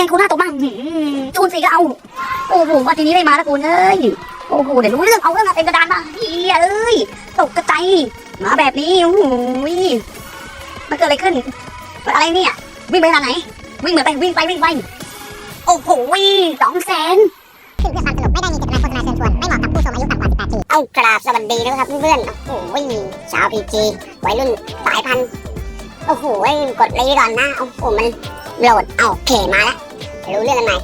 ไงคูณห้าตกบ้างหืมคูณสี่ก็เอา โอ้โหวันทีนี้ไม่มาแล้วคูณเอ้ย โอ้โห เดี๋ยวรู้เรื่องเอาเรื่องมาเต็มกระดานมาเฮียเอ้ย ตกกระใจายมาแบบนี้ โอ้โหมันเกิดอะไรขึ้นเกิดอะไรเนี่ย วิ่งไปทางไหน วิ่งเหมือนไป วิ่งไปวิ่งไป โอ้โหสองแสนคลิปเพื่อความสนุกไม่ได้มีเจตนาโฆษณาเชิญชวน ไม่เหมาะกับผู้ชมอายุต่ำกว่า 18 ปี เอากราบสวัสดีนะครับเพื่อนๆ โอ้โหชาวพีจีวัยรุ่นสายพันธุ์โอ้โหกดรีก่อนนะโอ้โหมันโหลด เอาโอเคมาแล้ว รู้เรื่องกันไหม่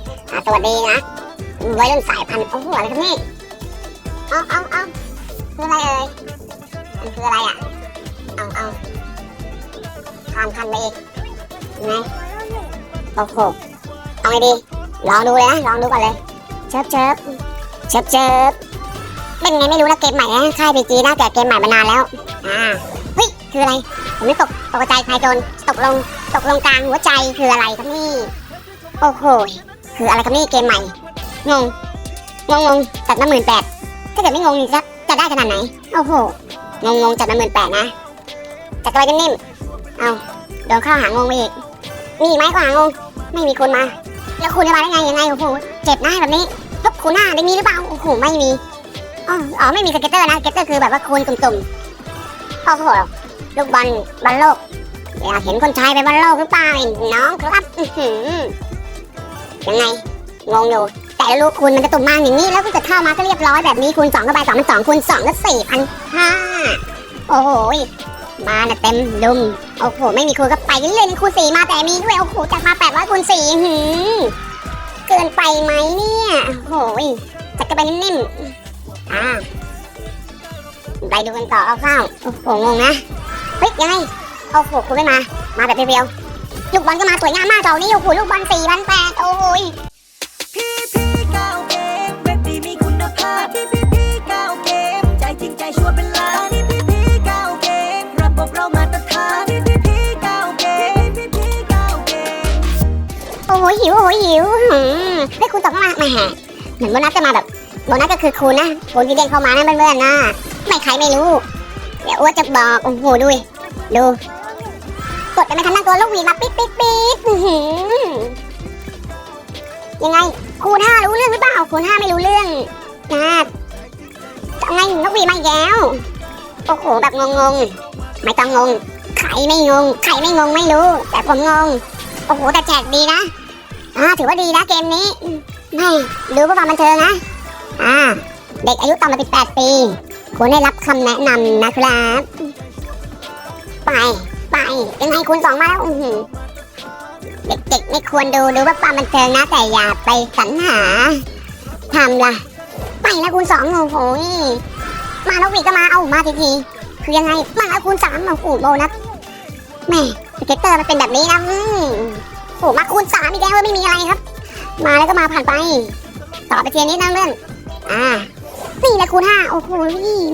สวัสดีนะวัยรุ่นสายพันธุ์โอ้โหอะไรครับนี่เอาเอาเอาคืออะไรเอ่ยมันคืออะไรอะเอาเอาข้ามคันไปอีกยังไงโอ้โหเอาไงดีลองดูเลยนะลองดูก่อนเลยเชิบเชิบเชิบเชิบเป็นไงไม่รู้นะเกมใหม่นะค่ายพีจีน่าแก่เกมใหม่มานานแล้วอ่าเฮ้ยคืออะไรผมไม่ตกตกใจภายโจรตกลงตกลงกลางหัวใจคืออะไรครับนี่ โอ้โหคืออะไรครับนี่เกมใหม่ งง งงงงจัดมาหมื่นแปดถ้าเกิดไม่งงนี่จะจะได้ขนาดไหน โอ้โหงงงงจัดมาหมื่นแปดนะ จัดอะไรกันนิ่ม เอาโดนข้าวหางงไปอีกมีอีกไหมข้าวหางง ไม่มีคนมา แล้วคุณจะมาได้ไงยังไง โอ้โห เจ็บหน้าแบบนี้ปุ๊บคูณหน้าได้มีหรือเปล่า โอ้โห ไม่มี อ๋ออ๋อไม่มีสเก็ตเตอร์นะสเก็ตเตอร์คือแบบว่าคูณตุ่มๆ โอ้โห ลูกบอลบอลโลกอยากเห็นคนชายไปบอลโลกหรือเปล่าไอ้น้องครับ อื้อหือ ยังไงงงอยู่แต่ลูกคุณมันกระตุ่มมากอย่างนี้แล้วก็จะเข้ามาก็เรียบร้อยแบบนี้คูณสองเข้าไปสองมันสองคูณสองก็สี่พันห้าโอ้โหมาน่ะเต็มดุมโอ้โหไม่มีคูณก็ไปเรื่อยๆคูณสี่มาแต่มีด้วยโอ้โหจากมาแปดร้อยคูณสี่หืมเกินไปไหมเนี่ยโอ้โหจัดกันไปนิ่มๆอ่าไปดูกันต่อเอาข้าวโอ้โหงงนะเฮ้ยยังไงโอ้โหคุณไม่มา มาแบบเรียวๆ ลูกบอลก็มาสวยงามมากเจ้านี่โอ้โหลูกบอลสี่พันแปดโอ้ยพี่พี่ก้าวเกมเว็บดีมีคุณภาพที่พี่พี่ก้าวเกมใจจริงใจชัวร์เป็นล้านที่พี่พี่ก้าวเกมระบบเรามาตรฐานที่พี่พี่ก้าวเกมพี่พี่ก้าวเกมโอ้โหหิวโอ้โหหิวหืมเฮ้ยคุณตอบเข้ามาแหมเหมือนโบนัสจะมาแบบโบนัสก็คือคูณนะคูณที่เด้งเข้ามานะเพื่อนๆนะไม่ใครไม่รู้เดี๋ยวอ้วนจะบอกโอ้โหดูดิดู กดกันไม่ทันตั้งตัวลูกหวีมาปิ๊ดปิ๊ดปิ๊ดยังไงคูณห้ารู้เรื่องหรือเปล่าคูณห้าไม่รู้เรื่องนะทำไงนกหวีมาอีกแล้วโอ้โหแบบงงๆไม่ต้องงงใครไม่งงใครไม่งงไม่รู้ แต่ผมงงโอ้โหแต่แจกดีนะอ่าถือว่าดีนะเกมนี้ไม่รู้เพื่อความบันเทิงนะอ่าเด็กอายุต่ำกว่า18ปีควรได้รับคำแนะนำนะครับ ไป ไปยังไงคุณสองมาแล้วอือเด็กๆไม่ควรดูดูเพื่อความบันเทิงนะแต่อย่าไปสรรหาทำละไปแล้วคูณสองโอ้โหมาแล้ววีก็มาเอามาทีทีๆคือยังไงมาแล้วคูณสามโอ้โหโบนัสแม่สเก็ตเตอร์มันเป็นแบบนี้นะอืมโอ้มาคูณสามอีกแล้วไม่มีอะไรครับ มาแล้วก็มาผ่านไป ต่อไปเทียนนี้นะเพื่อนอ่า นี่และคูณห้าโอ้โห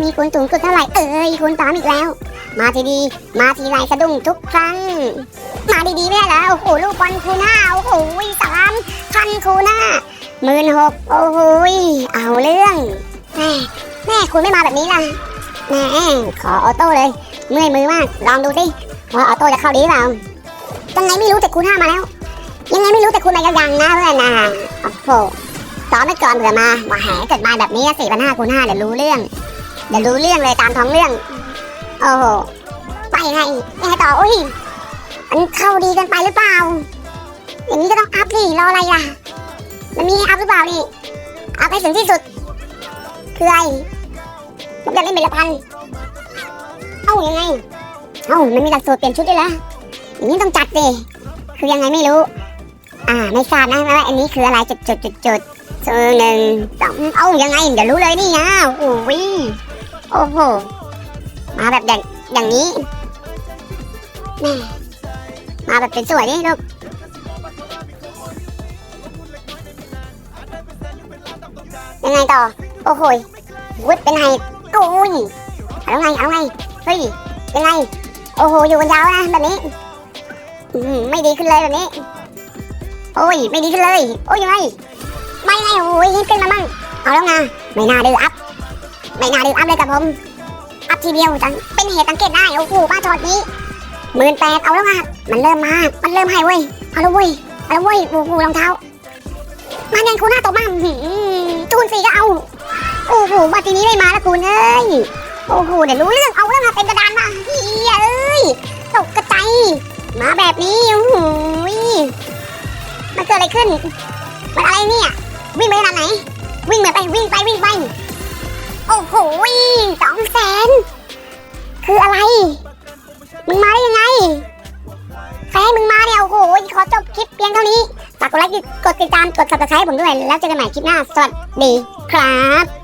มีคูณสูงสุดเท่าไหร่ เอ้ยคูณสามอีกแล้ว มาทีดี มาทีไรสะดุ้งทุกครั้ง มาดีๆไม่ได้แล้วโอ้โหลูกบอลคูณห้าโอ้โหสามพันคูณห้าหมื่นหกโอ้โหเอาเรื่องแม่แม่คุณไม่มาแบบนี้ล่ะแม่ขอออโต้เลย เมื่อยมือมากลองดูสิว่าออโต้จะเข้าดีหรือเปล่ายังไงไม่รู้แต่คูณห้ามาแล้ว ยังไงไม่รู้แต่คูณมายังนะเพื่อนนะโอ้โห ซ้อมไปก่อนเผื่อมามาแหเกิดมาแบบนี้สี่พันห้าคูณห้าเดี๋ยวรู้เรื่อง เดี๋ยวรู้เรื่องเลยตามท้องเรื่อง โอ้โห ไปไงยังไงต่อ อุ้ย อันเข้าดีเกันไปหรือเปล่า อย่างนี้ก็ต้องอัพดิรออะไรล่ะ มันมีให้อัพหรือเปล่านี่ อัพให้ถึงที่สุด คืออะไรผมอยากเล่นเป็นละพัน เอ้ายังไง เอ้ามันมีหลักสูตรเปลี่ยนชุดด้วยละอย่างนี้ต้องจัดดิคือยังไงไม่รู้ อ่า ไม่ทราบนะว่าอันนี้คืออะไรจุดจุดจุดจุด เจอหนึ่งสองเอ้ายังไงเดี๋ยวรู้เลยนี่นะโอ้โหโอ้โหมาแบบอย่างอย่างนี้แม่มาแบบเป็นสวยนี่ลูกยังไงต่อ โอ้โหวุดเป็นไงโอ้ยเอาไงเอาไงเฮ้ยยังไงโอ้โหอยู่กันยาวนะแบบนี้ไม่ดีขึ้นเลยแบบนี้ โอ้ยไม่ดีขึ้นเลย โอ้ยยังไง ไม่ไงโอ้ยขึ้นมามั่งเอาแล้วไงไม่น่าดื้ออัพไม่น่าดื้ออัพเลยกับผมอัพทีเดียวจังเป็นเหตุสังเกตได้โอ้โหมาช็อตนี้หมื่นแปดเอาแล้วไงมันเริ่มมา มันเริ่มให้เว้ยเอาแล้วเว้ยไปอะไรเว้ยโอ้โหรองเท้ามาไงคุณหน้าตกมากหืมตูนสี่ก็เอาโอ้โหมาทีนี้ไม่มาแล้วคุณเอ้ยโอ้โหเดี๋ยวรู้เรื่องเอาเรื่องมาเต็มกระดานมาเฮียเอ้ยตกกระจายมาแบบนี้โอ้โหมันเกิดอะไรขึ้น มันอะไรเนี่ย วิ่งไปวิ่งไปวิ่งไป โอ้โหสองแสนคืออะไร มึงมาได้ยังไงใครให้มึงมาเนี่ย โอ้โห ขอจบคลิปเพียงเท่านี้ ฝากกดไลค์ กดติดตาม กด subscribe ผมด้วย แล้วเจอกันใหม่คลิปหน้า สวัสดีครับ